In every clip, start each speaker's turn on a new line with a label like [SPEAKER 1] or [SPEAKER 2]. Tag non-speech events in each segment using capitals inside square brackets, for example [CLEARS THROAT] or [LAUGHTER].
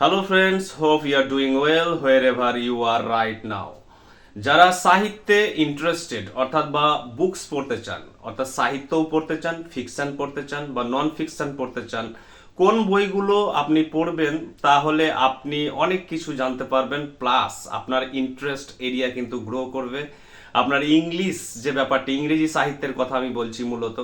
[SPEAKER 1] Hello friends hope you are doing well wherever you are right now যারা সাহিত্যে interested অর্থাৎ বা books পড়তে চান, অর্থাৎ সাহিত্যও পড়তে চান ফিকশন পড়তে চান বা নন ফিকশন পড়তে চান, কোন বইগুলো আপনি পড়বেন তাহলে আপনি অনেক কিছু জানতে পারবেন প্লাস আপনার ইন্টারেস্ট এরিয়া কিন্তু গ্রো করবে। আপনার ইংলিশ যে ব্যাপারটি, ইংরেজি সাহিত্যের কথা আমি বলছি মূলত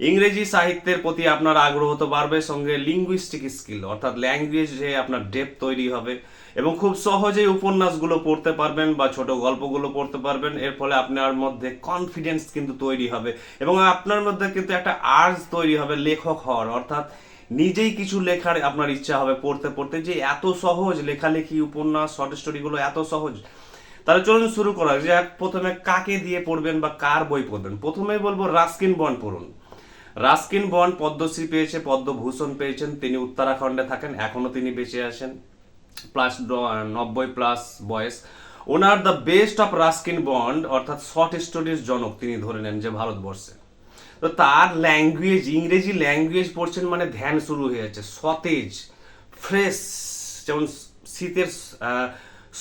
[SPEAKER 1] ইংরেজি সাহিত্যের প্রতি আপনার আগ্রহ তো বাড়বে, সঙ্গে লিঙ্গুইস্টিক স্কিল অর্থাৎ ল্যাঙ্গুয়েজে আপনার ডেপ তৈরি হবে। এবং খুব সহজেই উপন্যাসগুলো পড়তে পারবেন বা ছোট গল্পগুলো পড়তে পারবেন, এর ফলে আপনার মধ্যে কনফিডেন্স কিন্তু তৈরি হবে। এবং আপনার মধ্যে কিন্তু একটা আর্জ তৈরি হবে লেখক হওয়ার, অর্থাৎ নিজেই কিছু লেখার আপনার ইচ্ছা হবে পড়তে পড়তে। যে এত সহজ লেখালেখি, উপন্যাস শর্ট স্টোরিগুলো এত সহজ। তাহলে চলুন শুরু করা। যে প্রথমে কাকে দিয়ে পড়বেন বা কার বই পড়বেন? প্রথমে বলব রাস্কিন বন্ড পড়ুন। রাস্কিন বন্ড পদ্মশ্রী পেয়েছে, পদ্মভূষণ পেয়েছেন, তিনি উত্তরাখণ্ডে থাকেন এখনও তিনি বেঁচে আছেন প্লাস নব্বই প্লাস বয়স। ওনার the best of Ruskin Bond, অর্থাৎ শর্ট স্টোরিজ জনক তিনি ধরে নেন যে ভারতবর্ষে। তো তার ল্যাঙ্গুয়েজ ইংরেজি ল্যাঙ্গুয়েজ পড়ছেন মানে ধ্যান শুরু হয়ে যাচ্ছে সতেজ ফ্রেশ যেমন শীতের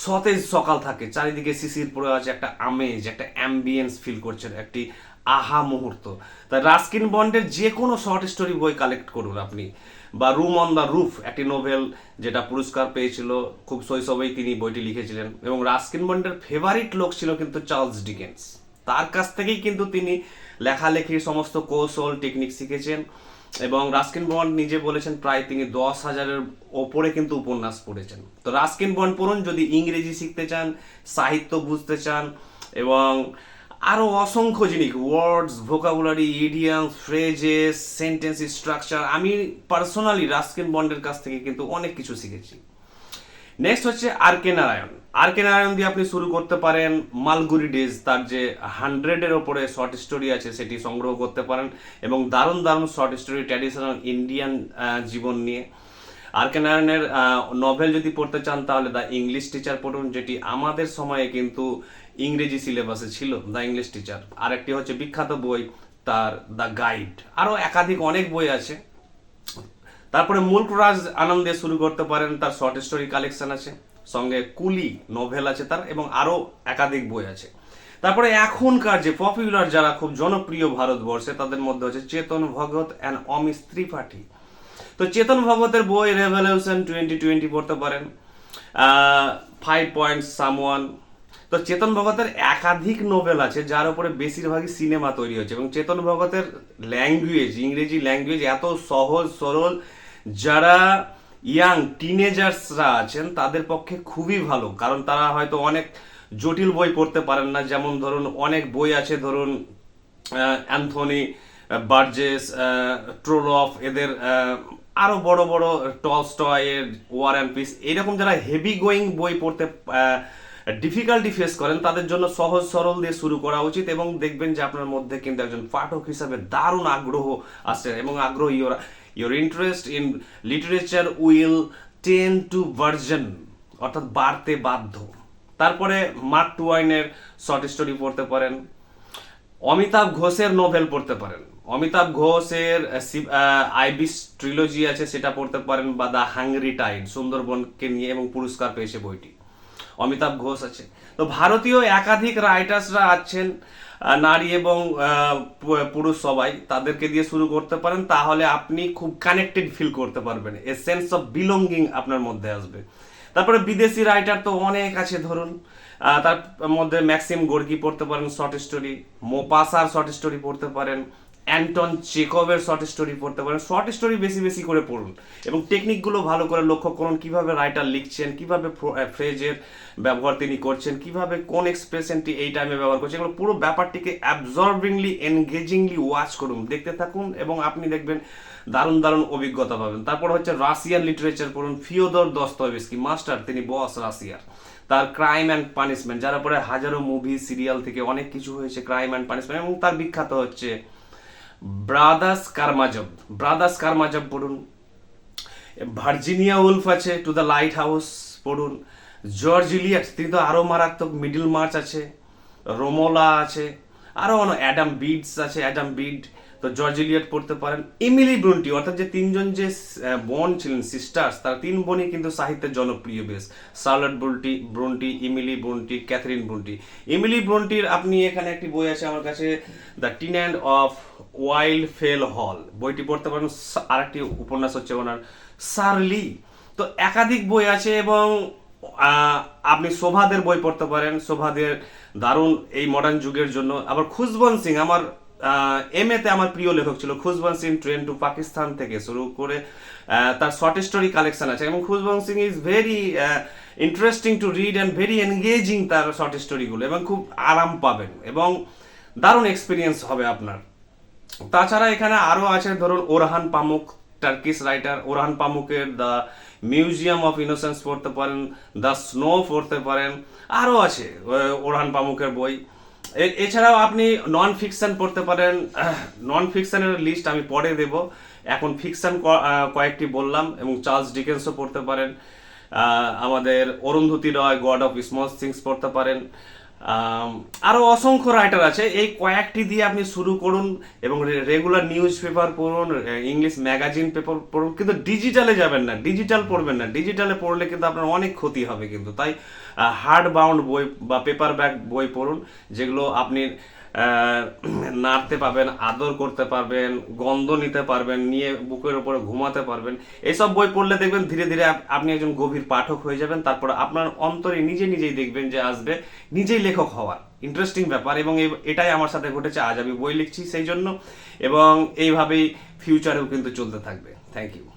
[SPEAKER 1] সতেজ সকাল থাকে, চারিদিকে শিশির পড়ে আছে, একটা আমেজ, একটা অ্যাম্বিয়েন্স ফিল করছেন, একটি আহা মুহূর্ত। তাই রাস্কিন বন্ডের যে কোনো শর্ট স্টোরি বই কালেক্ট করুন আপনি। বা রুম অন দ্য রুফ একটি নোভেল যেটা পুরস্কার পেয়েছিল, খুব শৈশবেই তিনি বইটি লিখেছিলেন। এবং রাস্কিন বন্ডের ফেভারিট লোক ছিল কিন্তু চার্লস ডিকেন্স তার কাছ থেকেই কিন্তু তিনি লেখালেখির সমস্ত কৌশল টেকনিক শিখেছেন। এবং রাস্কিন বন্ড নিজে বলেছেন, প্রায় তিনি দশ হাজারের ওপরে কিন্তু উপন্যাস পড়েছেন। তো রাস্কিন বন্ড পড়ুন, যদি ইংরেজি শিখতে চান, সাহিত্য বুঝতে চান, এবং আরও অসংখ্য জিনিস words vocabulary idioms phrases sentence structure আমি পার্সোনালি রাস্কিন বন্ডের কাছ থেকে কিন্তু অনেক কিছু শিখেছি। নেক্সট হচ্ছে আর কে নারায়ণ আর কে নারায়ণ দিয়ে আপনি শুরু করতে পারেন মালগুড়ি ডেজ তার যে হান্ড্রেডের ওপরে শর্ট স্টোরি আছে, সেটি সংগ্রহ করতে পারেন এবং দারুণ দারুণ শর্ট স্টোরি ট্র্যাডিশনাল ইন্ডিয়ান জীবন নিয়ে। আর কে নারায়ণের নভেল যদি পড়তে চান, তাহলে দ্য ইংলিশ টিচার পড়ুন, যেটি আমাদের সময়ে কিন্তু ইংরেজি সিলেবাসে ছিল দ্য ইংলিশ টিচার আরেকটি হচ্ছে বিখ্যাত বই, তার দ্য গাইড আরও একাধিক অনেক বই আছে। তারপরে মুল্করাজ আনন্দ শুরু করতে পারেন, তার শর্ট স্টোরি কালেকশন আছে, সঙ্গে কুলি নোভেল আছে তার, এবং আরও একাধিক বই আছে। তারপরে এখনকার যে পপুলার যারা খুব জনপ্রিয় ভারতবর্ষে, তাদের মধ্যে হচ্ছে চেতন ভগত অ্যান্ড অমিশ ত্রিপাঠী। তো চেতন ভগতের বই রেভলিউশন টোয়েন্টি টোয়েন্টি পড়তে পারেন। ফাইভ পয়েন্ট সামওয়ান তো চেতন ভগতের একাধিক নোভেল আছে, যার উপরে বেশিরভাগই সিনেমা তৈরি হয়েছে। এবং চেতন ভগতের ল্যাঙ্গুয়েজ ইংরেজি ল্যাঙ্গুয়েজ এত সহজ, সরল, যারা ইয়াং টিনেজার্সরা আছেন, তাদের পক্ষে খুবই ভালো। কারণ তারা হয়তো অনেক জটিল বই পড়তে পারেন না। যেমন ধরুন, অনেক বই আছে, ধরুন অ্যান্থনি বার্জেস ট্রোলফ এদের আহ, আরও বড় বড় টলস্টয়ের ওয়ার অ্যান্ড পিস এরকম যারা হেভি গোয়িং বই পড়তে ডিফিকাল্টি ফেস করেন তাদের জন্য সহজ সরল দিয়ে শুরু করা উচিত এবং দেখবেন যে আপনার মধ্যে কিন্তু একজন পাঠক হিসাবে দারুণ আগ্রহ আসছে এবং আগ্রহ your your interest in literature will tend to burgeon অর্থাৎ বাড়তে বাধ্য। তারপরে মার্ক টুয়াইনের শর্ট স্টোরি পড়তে পারেন অমিতাভ ঘোষের নোভেল পড়তে পারেন। অমিতাভ ঘোষের আইবিস ট্রিলজি আছে, সেটা পড়তে পারেন বা দ্য হাঙ্গরি টাইড, সুন্দরবনকে নিয়ে এবং পুরস্কার পেয়েছে বইটি। অমিতাভ ঘোষ আছে। তো ভারতীয় একাধিক রাইটার্সরা আছেন নারী এবং পুরুষ সবাই। তাদেরকে দিয়ে শুরু করতে পারেন, তাহলে আপনি খুব কানেক্টেড ফিল করতে পারবেন। এ সেন্স অফ বিলঙ্গিং আপনার মধ্যে আসবে। তারপরে বিদেশি রাইটার তো অনেক আছে, ধরুন তার মধ্যে ম্যাক্সিম গোর্গি পড়তে পারেন শর্ট স্টোরি মোপাসার শর্ট স্টোরি পড়তে পারেন অ্যান্টন চেকবের শর্ট স্টোরি পড়তে পারেন। শর্ট স্টোরি বেশি বেশি করে পড়ুন। এবং টেকনিকগুলো ভালো করে লক্ষ্য করুন, কীভাবে রাইটার লিখছেন, কীভাবে ফ্রেজের ব্যবহার তিনি করছেন, কীভাবে কোন এক্সপ্রেশনটি এই টাইমে ব্যবহার করছেন, এগুলো পুরো ব্যাপারটিকে অ্যাবজর্বিংলি এনগেজিংলি ওয়াচ করুন। দেখতে থাকুন এবং আপনি দেখবেন দারুণ দারুণ অভিজ্ঞতা পাবেন। তারপর হচ্ছে রাশিয়ান লিটারেচার পড়ুন ফিওদর দস্তয়েভস্কি মাস্টার তিনি বস রাশিয়ার তার ক্রাইম অ্যান্ড পানিশমেন্ট যার উপরে হাজারো মুভি সিরিয়াল থেকে অনেক কিছু হয়েছে ক্রাইম অ্যান্ড পানিশমেন্ট এবং তার বিখ্যাত হচ্ছে ব্রাদার্স কারমাজব। ব্রাদার্স কারমাজব পড়ুন। ভার্জিনিয়া উলফ আছে টু দ্য লাইট হাউস পড়ুন। জর্জ ইলিয়াট তিনি তো আরও মারাত্মক মিডল মার্চ আছে। রোমোলা আছে। আরও অনেক অ্যাডাম বিডস আছে অ্যাডাম বিড তো জর্জ ইলিয়ট পড়তে পারেন। ইমিলি ব্রুন্টি অর্থাৎ যে তিনজন যে বোন ছিলেন সিস্টার্স তারা তিন বোনই কিন্তু সাহিত্যের জনপ্রিয় বেশ। Charlotte Bronte Bronte Emily Bronte Catherine Bronte Emily ব্রুন্টির আপনি এখানে একটি বই আছে আমার কাছে the tenant of Wildfell Hall বইটি পড়তে পারেন আর একটি উপন্যাস হচ্ছে ওনার সার্লি তো একাধিক বই আছে এবং আপনি শোভাদের বই পড়তে পারেন, শোভাদের দারুণ এই মডার্ন যুগের জন্য। আবার খুশবন্ত সিং, আমার এম এতে আমার প্রিয় লেখক ছিল খুশবন্ত সিং ট্রেন টু পাকিস্তান থেকে শুরু করে তার শর্ট স্টোরি কালেকশন আছে। এবং Khushwant Singh is very interesting to read and very engaging তার শর্ট স্টোরিগুলো এবং খুব আরাম পাবেন, এবং দারুণ এক্সপিরিয়েন্স হবে আপনার। তাছাড়া এখানে আরও আছে, ধরুন Orhan Pamuk Turkish writer Orhan পামুকের the museum of innocence পড়তে পারেন দ্য স্নো পড়তে পারেন, আরও আছে ওরহান পামুকের বই। এছাড়াও আপনি নন ফিকশন পড়তে পারেন নন ফিকশনের লিস্ট আমি পরে দেব। এখন ফিকশন কয়েকটি বললাম এবং চার্লস ডিকেন্সও পড়তে পারেন। আমাদের Arundhati Roy god of small things পড়তে পারেন। আম, আরও অসংখ্য রাইটার আছে। এই কয়েকটি দিয়ে আপনি শুরু করুন এবং রেগুলার নিউজ পেপার পড়ুন ইংলিশ ম্যাগাজিন পেপার পড়ুন কিন্তু ডিজিটালে যাবেন না ডিজিটাল পড়বেন না। ডিজিটালে পড়লে কিন্তু আপনার অনেক ক্ষতি হবে কিন্তু। তাই হার্ড বাউন্ড বই বা পেপার ব্যাগ বই পড়ুন যেগুলো আপনি [CLEARS THROAT] নাড়তে পারবেন, আদর করতে পারবেন, গন্ধ নিতে পারবেন, নিয়ে বুকের উপরে ঘুমাতে পারবেন। এইসব বই পড়লে দেখবেন ধীরে ধীরে আপনি একজন গভীর পাঠক হয়ে যাবেন। তারপর আপনার অন্তরে নিজে নিজেই দেখবেন যে আসবে নিজেই লেখক হওয়ার। ইন্টারেস্টিং ব্যাপার এবং এটাই আমার সাথে ঘটেছে, আজ আমি বই লিখছি সেই জন্য এবং এইভাবেই ফিউচারেও কিন্তু চলতে থাকবে। Thank you